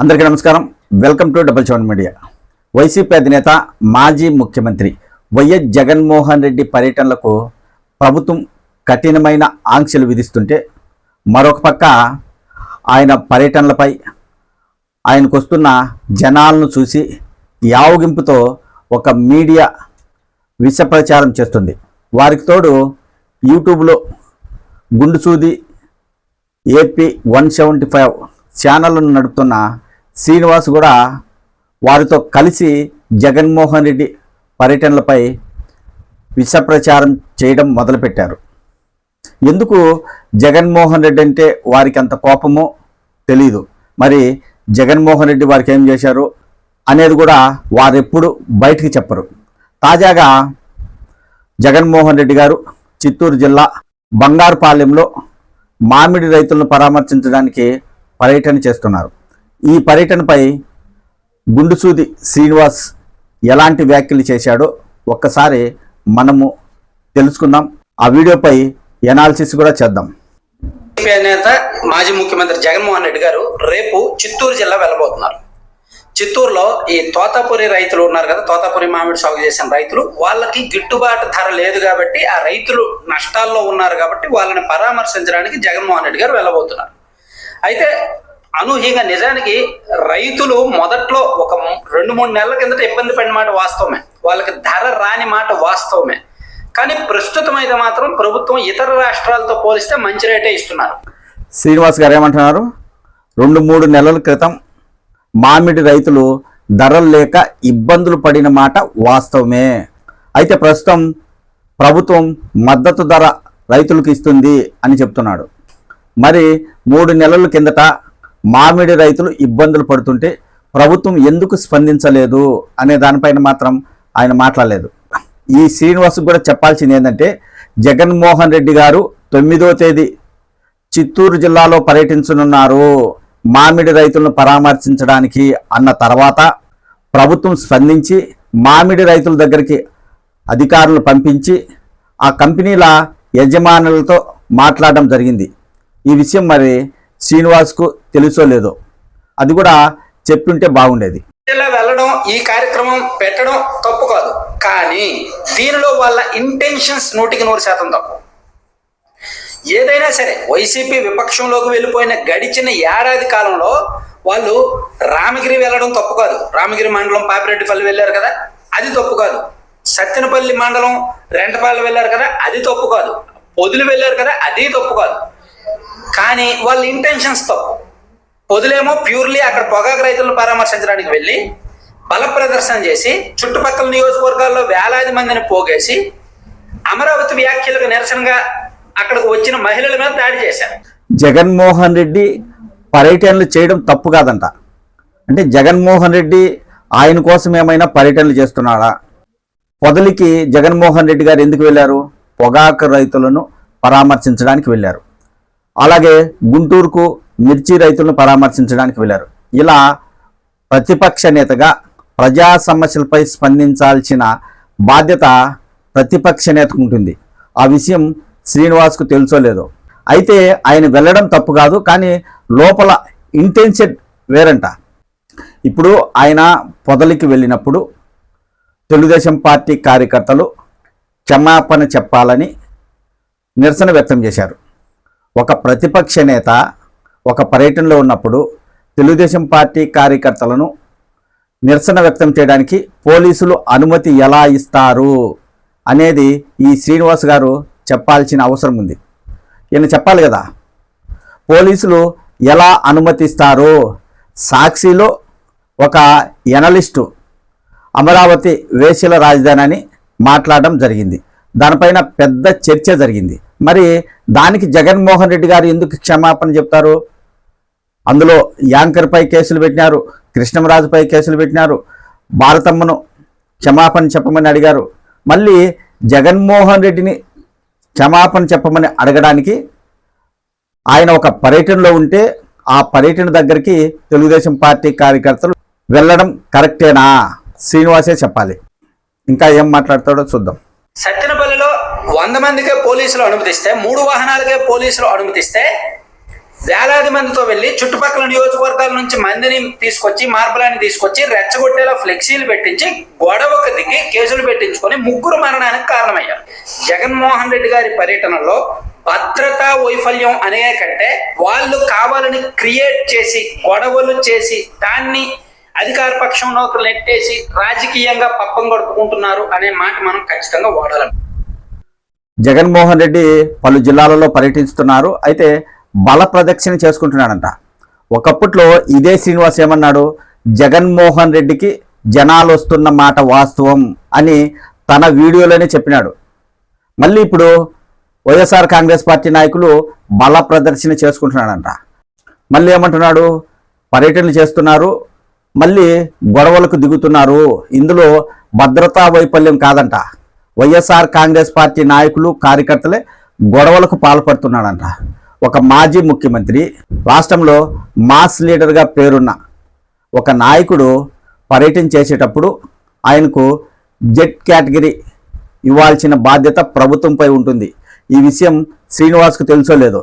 అందరికీ నమస్కారం. Welcome to double seven media. YCP అధినేత మాజీ ముఖ్యమంత్రి వైఎస్ జగన్మోహన్ రెడ్డి పర్యటనలకు ప్రభుత్వం కఠినమైన ఆంక్షలు విధిస్తుంటే మరొక పక్క ఆయన పర్యటనలపై ఆయనకు వస్తున్న జనాలను చూసి యావగింపుతో ఒక మీడియా విషప్రచారం చేస్తుంది. వారికి తోడు యూట్యూబ్లో గుండు సూది ఏపీ వన్ సెవెంటీ ఫైవ్ ఛానళ్ళను నడుపుతున్న శ్రీనివాస్ కూడా వారితో కలిసి జగన్మోహన్ రెడ్డి పర్యటనలపై విషప్రచారం చేయడం మొదలుపెట్టారు. ఎందుకు జగన్మోహన్ రెడ్డి అంటే వారికి అంత కోపమో తెలియదు మరి జగన్మోహన్ రెడ్డి వారికి ఏం చేశారు అనేది కూడా వారెప్పుడు బయటికి చెప్పరు. తాజాగా జగన్మోహన్ రెడ్డి గారు చిత్తూరు జిల్లా బంగారుపాలెంలో మామిడి రైతులను పరామర్శించడానికి పర్యటన చేస్తున్నారు. ఈ పర్యటనపై గుండుసూది శ్రీనివాస్ ఎలాంటి వ్యాఖ్యలు చేశాడో ఒక్కసారి మనము తెలుసుకుందాం. ఆ వీడియోపై ఎనాలిసిస్ కూడా చేద్దాం. నేత మాజీ ముఖ్యమంత్రి జగన్మోహన్ రెడ్డి గారు రేపు చిత్తూరు జిల్లా వెళ్ళబోతున్నారు. చిత్తూరులో ఈ తోతాపురి రైతులు ఉన్నారు కదా తోతాపురి మామిడి సాగు చేసిన రైతులు వాళ్ళకి గిట్టుబాటు ధర లేదు కాబట్టి ఆ రైతులు నష్టాల్లో ఉన్నారు కాబట్టి వాళ్ళని పరామర్శించడానికి జగన్మోహన్ రెడ్డి గారు వెళ్ళబోతున్నారు. అయితే అనూహ్యంగా నిజానికి రైతులు మొదట్లో ఒక రెండు మూడు నెలల కిందట ఇబ్బంది పడిన మాట వాస్తవమే. వాళ్ళకి ధర రాని మాట వాస్తవమే. కానీ ప్రస్తుతం అయితే మాత్రం ప్రభుత్వం ఇతర రాష్ట్రాలతో పోలిస్తే మంచి రేటే ఇస్తున్నారు. శ్రీనివాస్ గారు ఏమంటున్నారు? రెండు మూడు నెలల క్రితం మామిడి రైతులు ధరలు లేక ఇబ్బందులు పడిన మాట వాస్తవమే. అయితే ప్రస్తుతం ప్రభుత్వం మద్దతు ధర రైతులకు ఇస్తుంది అని చెప్తున్నాడు. మరి మూడు నెలల కిందట మామిడి రైతులు ఇబ్బందులు పడుతుంటే ప్రభుత్వం ఎందుకు స్పందించలేదు అనే దానిపైన మాత్రం ఆయన మాట్లాడలేదు. ఈ శ్రీనివాస్ కూడా చెప్పాల్సింది ఏంటంటే జగన్మోహన్ రెడ్డి గారు తొమ్మిదో తేదీ చిత్తూరు జిల్లాలో పర్యటించనున్నారు. మామిడి రైతులను పరామర్శించడానికి అన్న తర్వాత ప్రభుత్వం స్పందించి మామిడి రైతుల దగ్గరికి అధికారులు పంపించి ఆ కంపెనీల యజమానులతో మాట్లాడడం జరిగింది. ఈ విషయం మరి శ్రీనివాస్కు తెలుసో లేదో. అది కూడా చెప్తుంటే బాగుండేది. ఇలా వెళ్ళడం ఈ కార్యక్రమం పెట్టడం తప్పు కాదు. కానీ దీనిలో వాళ్ళ ఇంటెన్షన్స్ నూటికి నూరు శాతం తప్పు. ఏదైనా సరే వైసీపీ విపక్షంలోకి వెళ్ళిపోయిన గడిచిన ఏడాది కాలంలో వాళ్ళు రామగిరి వెళ్ళడం తప్పు కాదు. రామగిరి మండలం పాపిరెడ్డిపల్లి వెళ్ళారు కదా అది తప్పు కాదు. సత్తెనపల్లి మండలం రెంటపల్లి వెళ్ళారు కదా అది తప్పు కాదు. పొదులు వెళ్ళారు కదా అది తప్పు కాదు. కానీ వాళ్ళ ఇంటెన్షన్స్తో పొదులేమో ప్యూర్లీ అక్కడ పొగాకు రైతులను పరామర్శించడానికి వెళ్ళి బల ప్రదర్శన చేసి చుట్టుపక్కల నియోజకవర్గాల్లో వేలాది మందిని పోగేసి అమరావతి వ్యాఖ్యలకు నిరసనగా అక్కడికి వచ్చిన మహిళల మీద దాడి చేశారు. జగన్మోహన్ రెడ్డి పర్యటనలు చేయడం తప్పు కాదంట. అంటే జగన్మోహన్ రెడ్డి ఆయన కోసం ఏమైనా పర్యటనలు చేస్తున్నాడా? పొదలికి జగన్మోహన్ రెడ్డి గారు ఎందుకు వెళ్ళారు? పొగాకు రైతులను పరామర్శించడానికి వెళ్ళారు. అలాగే గుంటూరుకు మిర్చి రైతులను పరామర్శించడానికి వెళ్ళారు. ఇలా ప్రతిపక్ష నేతగా ప్రజా సమస్యలపై స్పందించాల్సిన బాధ్యత ప్రతిపక్ష నేతకు ఉంటుంది. ఆ విషయం శ్రీనివాస్కు తెలుసో లేదో. అయితే ఆయన వెళ్ళడం తప్పు కాదు కానీ లోపల ఇంటెన్షన్ వేరంట. ఇప్పుడు ఆయన పొదలికి వెళ్ళినప్పుడు తెలుగుదేశం పార్టీ కార్యకర్తలు క్షమాపణ చెప్పాలని నిరసన వ్యక్తం చేశారు. ఒక ప్రతిపక్ష నేత ఒక పర్యటనలో ఉన్నప్పుడు తెలుగుదేశం పార్టీ కార్యకర్తలను నిరసన వ్యక్తం చేయడానికి పోలీసులు అనుమతి ఎలా ఇస్తారు అనేది ఈ శ్రీనివాస్ గారు చెప్పాల్సిన అవసరం ఉంది. ఈయన చెప్పాలి కదా పోలీసులు ఎలా అనుమతిస్తారు? సాక్షిలో ఒక ఎనలిస్టు అమరావతి వేశ్యల రాజధాని అని మాట్లాడడం జరిగింది. దానిపైన పెద్ద చర్చ జరిగింది. మరి దానికి జగన్మోహన్ రెడ్డి గారు ఎందుకు క్షమాపణ చెప్తారు? అందులో యాంకర్పై కేసులు పెట్టినారు కృష్ణంరాజుపై కేసులు పెట్టినారు భారతమ్మను క్షమాపణ చెప్పమని అడిగారు. మళ్ళీ జగన్మోహన్ రెడ్డిని క్షమాపణ చెప్పమని అడగడానికి ఆయన ఒక పర్యటనలో ఉంటే ఆ పర్యటన దగ్గరికి తెలుగుదేశం పార్టీ కార్యకర్తలు వెళ్ళడం కరెక్టేనా? శ్రీనివాసే చెప్పాలి. ఇంకా ఏం మాట్లాడతాడో చూద్దాం. వంద మందికే పోలీసులు అనుమతిస్తే మూడు వాహనాలకే పోలీసులు అనుమతిస్తే వేలాది మందితో వెళ్ళి చుట్టుపక్కల నియోజకవర్గాల నుంచి మందిని తీసుకొచ్చి మార్బలాన్ని తీసుకొచ్చి రెచ్చగొట్టేలా ఫ్లెక్సీలు పెట్టించి గొడవకు దిగి కేసులు పెట్టించుకొని ముగ్గురు మరణానికి కారణమయ్యారు. జగన్మోహన్ రెడ్డి గారి పర్యటనలో భద్రతా వైఫల్యం అనే కంటే వాళ్ళు కావాలని క్రియేట్ చేసి గొడవలు చేసి దాన్ని అధికార పక్షంలోకి నెట్టేసి రాజకీయంగా పప్పం గడుపుకుంటున్నారు అనే మాట మనం ఖచ్చితంగా వాడాలి జగన్మోహన్ రెడ్డి పలు జిల్లాలలో పర్యటిస్తున్నారు. అయితే బల ప్రదక్షిణ చేసుకుంటున్నాడంట. ఒకప్పట్లో ఇదే శ్రీనివాస్ ఏమన్నాడు? జగన్మోహన్ రెడ్డికి జనాలు వస్తున్న మాట వాస్తవం అని తన వీడియోలోనే చెప్పినాడు. మళ్ళీ ఇప్పుడు వైఎస్ఆర్ కాంగ్రెస్ పార్టీ నాయకులు బల ప్రదర్శన చేసుకుంటున్నాడంట. మళ్ళీ ఏమంటున్నాడు? పర్యటనలు చేస్తున్నారు. మళ్ళీ గొడవలకు దిగుతున్నారు. ఇందులో భద్రతా వైఫల్యం కాదంట. వైఎస్ఆర్ కాంగ్రెస్ పార్టీ నాయకులు కార్యకర్తలే గొడవలకు పాల్పడుతున్నాడంట. ఒక మాజీ ముఖ్యమంత్రి రాష్ట్రంలో మాస్ లీడర్గా పేరున్న ఒక నాయకుడు పర్యటన చేసేటప్పుడు ఆయనకు జెడ్ కేటగిరీ ఇవ్వాల్సిన బాధ్యత ప్రభుత్వంపై ఉంటుంది. ఈ విషయం శ్రీనివాస్కు తెలుసో లేదో?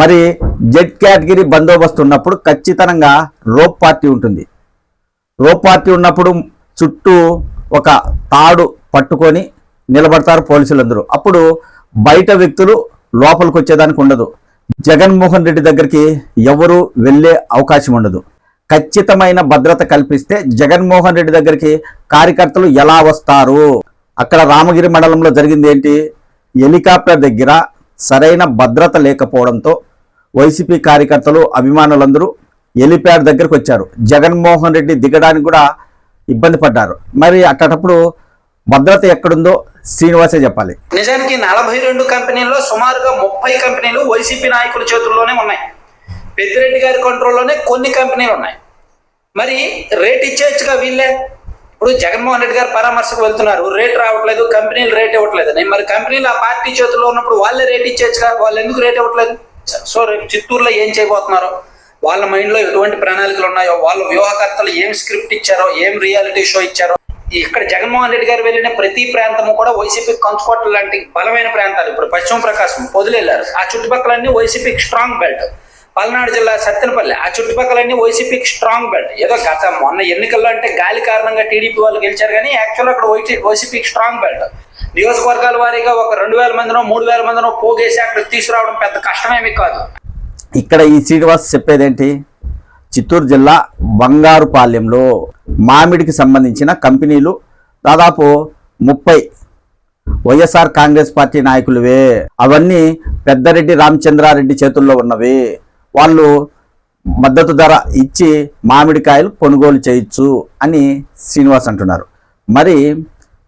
మరి జెడ్ కేటగిరీ బందోబస్తు ఉన్నప్పుడు ఖచ్చితంగా రోప్ పార్టీ ఉంటుంది. రోప్ పార్టీ ఉన్నప్పుడు చుట్టూ ఒక తాడు పట్టుకొని నిలబడతారు పోలీసులందరూ. అప్పుడు బయట వ్యక్తులు లోపలికి వచ్చేదానికి ఉండదు. జగన్మోహన్ రెడ్డి దగ్గరికి ఎవరు వెళ్ళే అవకాశం ఉండదు. ఖచ్చితమైన భద్రత కల్పిస్తే జగన్మోహన్ రెడ్డి దగ్గరికి కార్యకర్తలు ఎలా వస్తారు? అక్కడ రామగిరి మండలంలో జరిగింది ఏంటి? హెలికాప్టర్ దగ్గర సరైన భద్రత లేకపోవడంతో వైసీపీ కార్యకర్తలు అభిమానులందరూ హెలిప్యాడ్ దగ్గరకు వచ్చారు. జగన్మోహన్ రెడ్డి దిగడానికి కూడా ఇబ్బంది పడ్డారు. మరి అట్టటప్పుడు భద్రత ఎక్కడుందో శ్రీనివాసే చెప్పాలి. నిజానికి నలభై రెండు కంపెనీల్లో సుమారుగా ముప్పై కంపెనీలు వైసీపీ నాయకుల చేతుల్లోనే ఉన్నాయి. పెద్దిరెడ్డి గారి కంట్రోల్లోనే కొన్ని కంపెనీలు ఉన్నాయి. మరి రేట్ ఇచ్చేయచ్చుగా వీళ్ళే? ఇప్పుడు జగన్మోహన్ రెడ్డి గారు పరామర్శకు వెళ్తున్నారు. రేట్ రావట్లేదు కంపెనీలు రేట్ ఇవ్వట్లేదు. నేను మరి కంపెనీలు ఆ పార్టీ చేతుల్లో ఉన్నప్పుడు వాళ్ళే రేట్ ఇచ్చేయచ్చుగా? వాళ్ళు ఎందుకు రేట్ ఇవ్వట్లేదు? సో రేపు చిత్తూరులో ఏం చేయబోతున్నారో? వాళ్ళ మైండ్లో ఎటువంటి ప్రణాళికలు ఉన్నాయో వాళ్ళ వ్యూహకర్తలు ఏం స్క్రిప్ట్ ఇచ్చారో ఏం రియాలిటీ షో ఇచ్చారో ఇక్కడ జగన్మోహన్ రెడ్డి గారు వెళ్ళిన ప్రతి ప్రాంతము కూడా వైసీపీ కంచుకోటలు లాంటి బలమైన ప్రాంతాలు. ఇప్పుడు పశ్చిమ ప్రకాశం పొదిలేళ్ళారు ఆ చుట్టుపక్కలన్నీ వైసీపీకి స్ట్రాంగ్ బెల్ట్ పల్నాడు జిల్లా సత్తెనపల్లి ఆ చుట్టుపక్కలన్నీ వైసీపీకి స్ట్రాంగ్ బెల్ట్ ఏదో గత మొన్న ఎన్నికల్లో అంటే గాలి కారణంగా టీడీపీ వాళ్ళు గెలిచారు కానీ యాక్చువల్ అక్కడ వైసీ వైసీపీకి స్ట్రాంగ్ బెల్ట్ నియోజకవర్గాల వారీగా ఒక రెండు వేల మందినో మూడు వేల మందినో పోగేసి అక్కడ తీసుకురావడం పెద్ద కష్టమేమీ కాదు. ఇక్కడ ఈ శ్రీనివాస్ చెప్పేదేంటి? చిత్తూరు జిల్లా బంగారుపాలెంలో మామిడికి సంబంధించిన కంపెనీలు దాదాపు ముప్పై వైఎస్ఆర్ కాంగ్రెస్ పార్టీ నాయకులువే. అవన్నీ పెద్దరెడ్డి రామచంద్రారెడ్డి చేతుల్లో ఉన్నవి. వాళ్ళు మద్దతు ధర ఇచ్చి మామిడికాయలు కొనుగోలు చేయొచ్చు అని శ్రీనివాస్ అంటున్నారు. మరి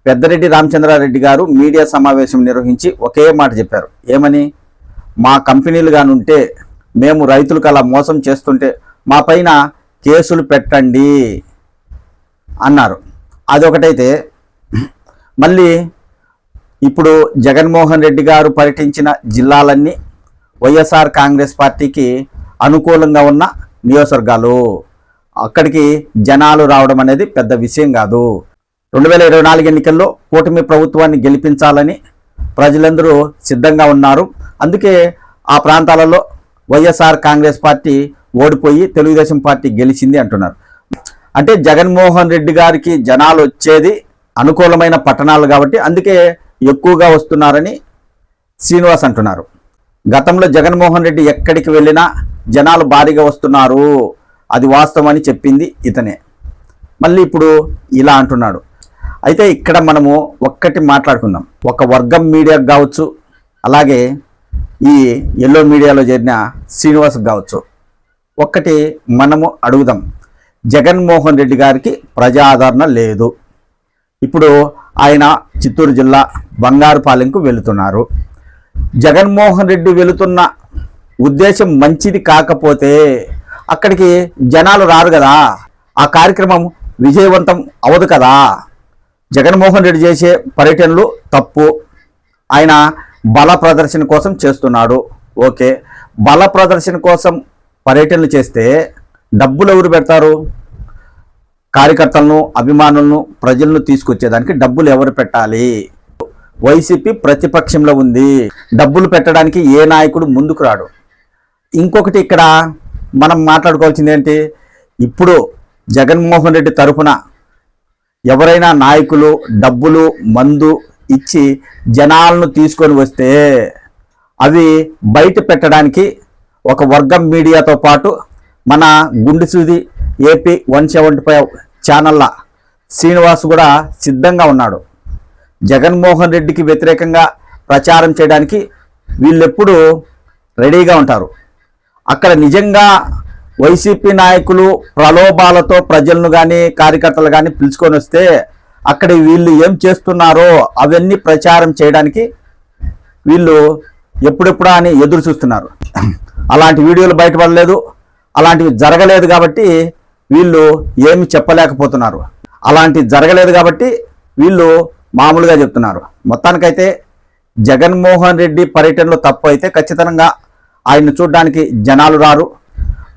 పెద్దరెడ్డి రామచంద్రారెడ్డి గారు మీడియా సమావేశం నిర్వహించి ఒకే మాట చెప్పారు. ఏమని? మా కంపెనీలు కానుంటే మేము రైతులకు అలా మోసం చేస్తుంటే మా పైన కేసులు పెట్టండి అన్నారు. అదొకటైతే మళ్ళీ ఇప్పుడు జగన్మోహన్ రెడ్డి గారు పర్యటించిన జిల్లాలన్నీ వైఎస్ఆర్ కాంగ్రెస్ పార్టీకి అనుకూలంగా ఉన్న నియోజకవర్గాలు. అక్కడికి జనాలు రావడం అనేది పెద్ద విషయం కాదు. రెండు వేల ఇరవై నాలుగు ఎన్నికల్లో కూటమి ప్రభుత్వాన్ని గెలిపించాలని ప్రజలందరూ సిద్ధంగా ఉన్నారు. అందుకే ఆ ప్రాంతాలలో వైఎస్ఆర్ కాంగ్రెస్ పార్టీ ఓడిపోయి తెలుగుదేశం పార్టీ గెలిచింది అంటున్నారు. అంటే జగన్మోహన్ రెడ్డి గారికి జనాలు వచ్చేది అనుకూలమైన పట్టణాలు కాబట్టి అందుకే ఎక్కువగా వస్తున్నారని శ్రీనివాస్ అంటున్నారు. గతంలో జగన్మోహన్ రెడ్డి ఎక్కడికి వెళ్ళినా జనాలు భారీగా వస్తున్నారు. అది వాస్తవం అని చెప్పింది ఇతనే. మళ్ళీ ఇప్పుడు ఇలా అంటున్నాడు. అయితే ఇక్కడ మనము ఒక్కటి మాట్లాడుకుందాం. ఒక వర్గం మీడియాకు కావచ్చు అలాగే ఈ ఎల్లో మీడియాలో చేరిన శ్రీనివాస్ కావచ్చు. ఒక్కటి మనము అడుగుదాం. జగన్మోహన్ రెడ్డి గారికి ప్రజాదరణ లేదు. ఇప్పుడు ఆయన చిత్తూరు జిల్లా బంగారుపాలెంకు వెళుతున్నారు. జగన్మోహన్ రెడ్డి వెళుతున్న ఉద్దేశం మంచిది కాకపోతే అక్కడికి జనాలు రారు కదా. ఆ కార్యక్రమం విజయవంతం అవదు కదా. జగన్మోహన్ రెడ్డి చేసే పర్యటనలు తప్పు. ఆయన బల ప్రదర్శన కోసం చేస్తున్నాడు. ఓకే. బల ప్రదర్శన కోసం పర్యటనలు చేస్తే డబ్బులు ఎవరు పెడతారు? కార్యకర్తలను అభిమానులను ప్రజలను తీసుకొచ్చేదానికి డబ్బులు ఎవరు పెట్టాలి? వైసీపీ ప్రతిపక్షంలో ఉంది. డబ్బులు పెట్టడానికి ఏ నాయకుడు ముందుకు రాడు. ఇంకొకటి ఇక్కడ మనం మాట్లాడుకోవాల్సింది ఏంటి? ఇప్పుడు జగన్మోహన్ రెడ్డి తరపున ఎవరైనా నాయకులు డబ్బులు మందు ఇచ్చి జనాలను తీసుకొని వస్తే అవి బయట పెట్టడానికి ఒక వర్గం మీడియాతో పాటు మన గుండెసూది ఏపీ వన్ సెవెంటీ ఫైవ్ ఛానళ్ళ శ్రీనివాస్ కూడా సిద్ధంగా ఉన్నాడు. జగన్మోహన్ రెడ్డికి వ్యతిరేకంగా ప్రచారం చేయడానికి వీళ్ళెప్పుడు రెడీగా ఉంటారు. అక్కడ నిజంగా వైసీపీ నాయకులు ప్రలోభాలతో ప్రజలను కానీ కార్యకర్తలు కానీ పిలుచుకొని వస్తే అక్కడ వీళ్ళు ఏం చేస్తున్నారో అవన్నీ ప్రచారం చేయడానికి వీళ్ళు ఎప్పుడెప్పుడా అని ఎదురు చూస్తున్నారు. అలాంటి వీడియోలు బయటపడలేదు అలాంటివి జరగలేదు కాబట్టి వీళ్ళు ఏమి చెప్పలేకపోతున్నారు. అలాంటి జరగలేదు కాబట్టి వీళ్ళు మామూలుగా చెప్తున్నారు. మొత్తానికైతే జగన్మోహన్ రెడ్డి పర్యటనలో తప్పు అయితే ఖచ్చితంగా ఆయన్ని చూడడానికి జనాలు రారు.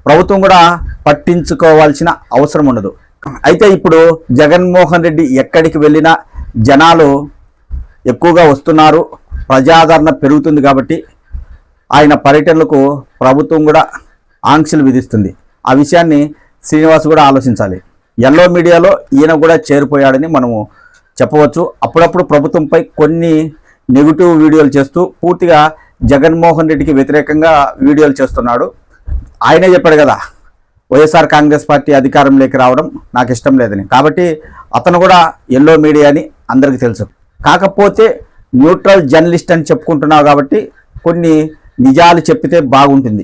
ప్రభుత్వం కూడా పట్టించుకోవాల్సిన అవసరం ఉండదు. అయితే ఇప్పుడు జగన్మోహన్ రెడ్డి ఎక్కడికి వెళ్ళినా జనాలు ఎక్కువగా వస్తున్నారు. ప్రజాదరణ పెరుగుతుంది కాబట్టి ఆయన పర్యటనలకు ప్రభుత్వం కూడా ఆంక్షలు విధిస్తుంది. ఆ విషయాన్ని శ్రీనివాస్ కూడా ఆలోచించాలి. ఎల్లో మీడియాలో ఈయన కూడా చేరిపోయాడని మనము చెప్పవచ్చు. అప్పుడప్పుడు ప్రభుత్వంపై కొన్ని నెగిటివ్ వీడియోలు చేస్తూ పూర్తిగా జగన్మోహన్ రెడ్డికి వ్యతిరేకంగా వీడియోలు చేస్తున్నాడు. ఆయనే చెప్పాడు కదా వైఎస్ఆర్ కాంగ్రెస్ పార్టీ అధికారంలోకి రావడం నాకు ఇష్టం లేదని. కాబట్టి అతను కూడా ఎల్లో మీడియా అని అందరికీ తెలుసు. కాకపోతే న్యూట్రల్ జర్నలిస్ట్ అని చెప్పుకుంటున్నావు కాబట్టి కొన్ని నిజాలు చెప్పితే బాగుంటుంది.